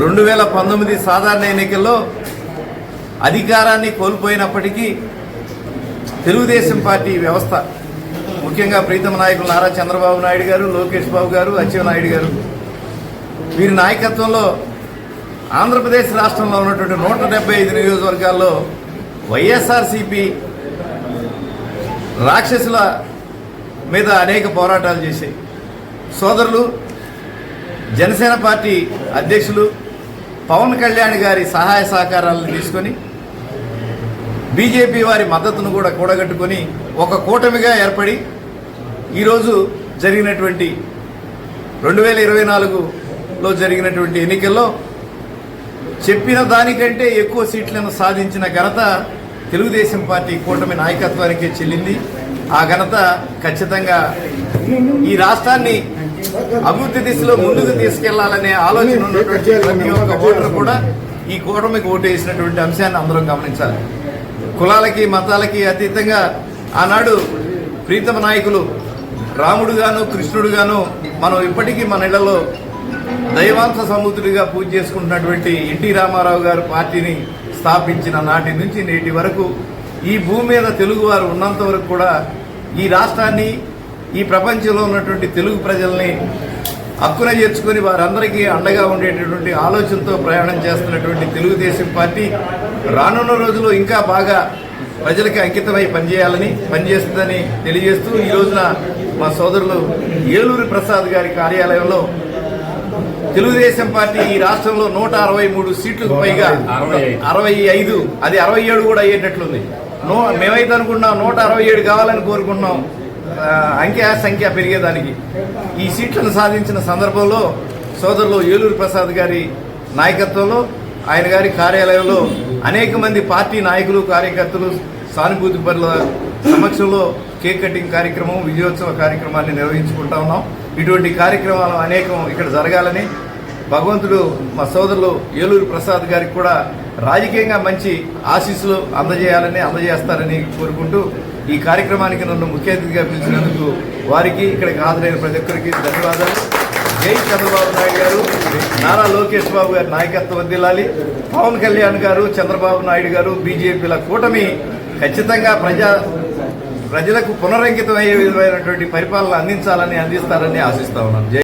రెండు వేల పంతొమ్మిది సాధారణ ఎన్నికల్లో అధికారాన్ని కోల్పోయినప్పటికీ తెలుగుదేశం పార్టీ వ్యవస్థ ముఖ్యంగా ప్రీతమ నాయకులు నారా చంద్రబాబు నాయుడు గారు లోకేష్ బాబు గారు అచ్చెన్నాయుడు గారు వీరి నాయకత్వంలో ఆంధ్రప్రదేశ్ రాష్ట్రంలో ఉన్నటువంటి నూట డెబ్బై ఐదు నియోజకవర్గాల్లో వైఎస్ఆర్సీపీ రాక్షసుల మీద అనేక పోరాటాలు చేశాయి. సోదరులు జనసేన పార్టీ అధ్యక్షులు పవన్ కళ్యాణ్ గారి సహాయ సహకారాలను తీసుకొని బీజేపీ వారి మద్దతును కూడా కూడగట్టుకొని ఒక కూటమిగా ఏర్పడి ఈరోజు జరిగినటువంటి రెండు వేల ఇరవై నాలుగులో జరిగినటువంటి ఎన్నికల్లో చెప్పిన దానికంటే ఎక్కువ సీట్లను సాధించిన ఘనత తెలుగుదేశం పార్టీ కూటమి నాయకత్వానికే చెల్లింది. ఆ ఘనత ఖచ్చితంగా ఈ రాష్ట్రాన్ని అభివృద్ధి దిశలో ముందుకు తీసుకెళ్ళాలనే ఆలోచన ఉన్నటువంటి ప్రతి ఒక్క ఓటర్ కూడా ఈ కూటమికి ఓటు వేసినటువంటి అంశాన్ని అందరం గమనించాలి. కులాలకి మతాలకి అతీతంగా ఆనాడు ప్రీతమ నాయకులు రాముడుగాను కృష్ణుడుగాను మనం ఇప్పటికీ మన ఇళ్ళలో దైవాంశ సముద్రుడిగా పూజ చేసుకుంటున్నటువంటి ఎన్టీ రామారావు గారు పార్టీని స్థాపించిన నాటి నుంచి నేటి వరకు ఈ భూమి మీద తెలుగువారు ఉన్నంత వరకు కూడా ఈ రాష్ట్రాన్ని ఈ ప్రపంచంలో ఉన్నటువంటి తెలుగు ప్రజల్ని హక్కున చేర్చుకొని వారందరికీ అండగా ఉండేటటువంటి ఆలోచనతో ప్రయాణం చేస్తున్నటువంటి తెలుగుదేశం పార్టీ రానున్న రోజుల్లో ఇంకా బాగా ప్రజలకి అంకితమై పనిచేయాలని పనిచేస్తుందని తెలియజేస్తూ ఈ రోజున మా సోదరులు ఏలూరి ప్రసాద్ గారి కార్యాలయంలో తెలుగుదేశం పార్టీ ఈ రాష్ట్రంలో నూట అరవై మూడు సీట్లకు పైగా అరవై ఐదు అది అరవై ఏడు కూడా అయ్యేటట్లుంది. నో మేమైతే అనుకున్నాం నూట అరవై ఏడు కావాలని కోరుకున్నాం అంకె సంఖ్య పెరిగేదానికి ఈ సీట్లను సాధించిన సందర్భంలో సోదరులు ఏలూరు ప్రసాద్ గారి నాయకత్వంలో ఆయన గారి కార్యాలయంలో అనేక మంది పార్టీ నాయకులు కార్యకర్తలు సానుభూతి పరుల సమక్షంలో కేక్ కటింగ్ కార్యక్రమం విజయోత్సవ కార్యక్రమాన్ని నిర్వహించుకుంటా ఉన్నాం. ఇటువంటి కార్యక్రమాలు అనేకం ఇక్కడ జరగాలని భగవంతుడు మా సోదరులు ఏలూరు ప్రసాద్ గారికి కూడా రాజకీయంగా మంచి ఆశీస్సులు అందజేయాలని అందజేస్తారని కోరుకుంటూ ఈ కార్యక్రమానికి నన్ను ముఖ్య అతిథిగా పిలిచినందుకు వారికి ఇక్కడికి హాజరైన ప్రతి ఒక్కరికి ధన్యవాదాలు. జై చంద్రబాబు నాయుడు గారు నారా లోకేష్ బాబు గారి నాయకత్వం వదిలాలి పవన్ కళ్యాణ్ గారు చంద్రబాబు నాయుడు గారు బీజేపీల కూటమి ఖచ్చితంగా ప్రజా ప్రజలకు పునరంకితం అయ్యే విధమైనటువంటి పరిపాలన అందించాలని అందిస్తారని ఆశిస్తా ఉన్నాను. జై